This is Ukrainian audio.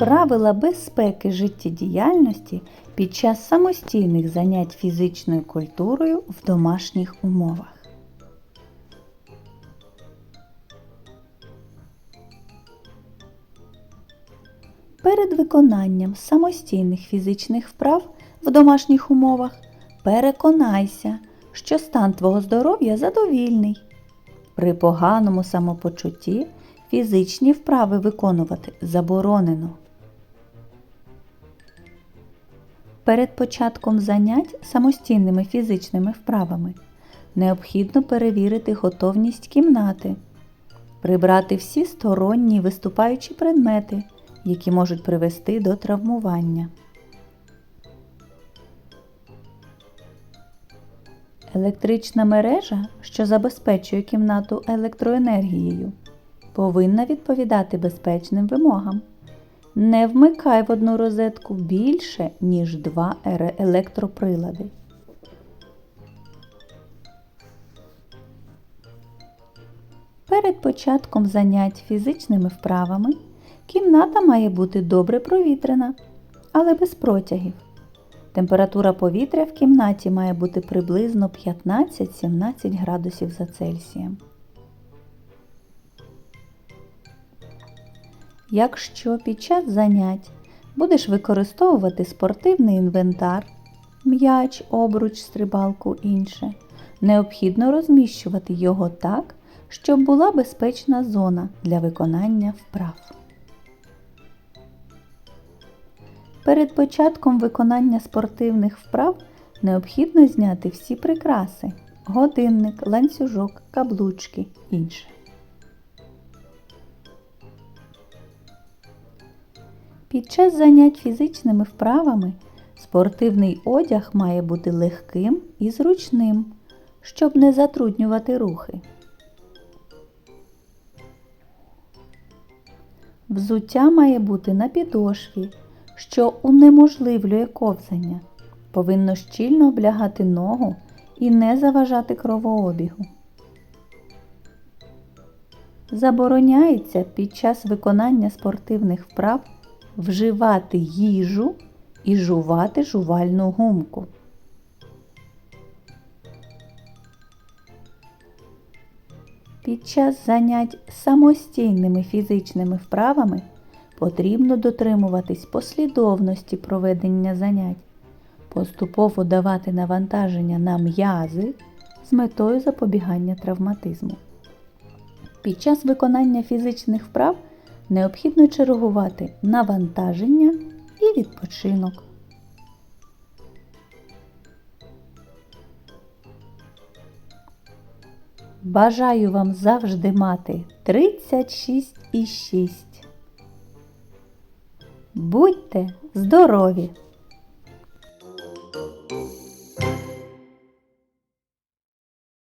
Правила безпеки життєдіяльності під час самостійних занять фізичною культурою в домашніх умовах. Перед виконанням самостійних фізичних вправ в домашніх умовах переконайся, що стан твого здоров'я задовільний. При поганому самопочутті фізичні вправи виконувати заборонено. Перед початком занять самостійними фізичними вправами необхідно перевірити готовність кімнати, прибрати всі сторонні виступаючі предмети, які можуть привести до травмування. Електрична мережа, що забезпечує кімнату електроенергією, повинна відповідати безпечним вимогам. Не вмикай в одну розетку більше, ніж два електроприлади. Перед початком занять фізичними вправами кімната має бути добре провітрена, але без протягів. Температура повітря в кімнаті має бути приблизно 15-17 градусів за Цельсієм. Якщо під час занять будеш використовувати спортивний інвентар, м'яч, обруч, стрибалку інше, необхідно розміщувати його так, щоб була безпечна зона для виконання вправ. Перед початком виконання спортивних вправ необхідно зняти всі прикраси годинник, ланцюжок, каблучки інше. Під час занять фізичними вправами спортивний одяг має бути легким і зручним, щоб не затруднювати рухи. Взуття має бути на підошві, що унеможливлює ковзання. Повинно щільно облягати ногу і не заважати кровообігу. Забороняється під час виконання спортивних вправ вживати їжу і жувати жувальну гумку. Під час занять самостійними фізичними вправами потрібно дотримуватись послідовності проведення занять, поступово давати навантаження на м'язи з метою запобігання травматизму. Під час виконання фізичних вправ необхідно чергувати навантаження і відпочинок. Бажаю вам завжди мати 36,6. Будьте здорові!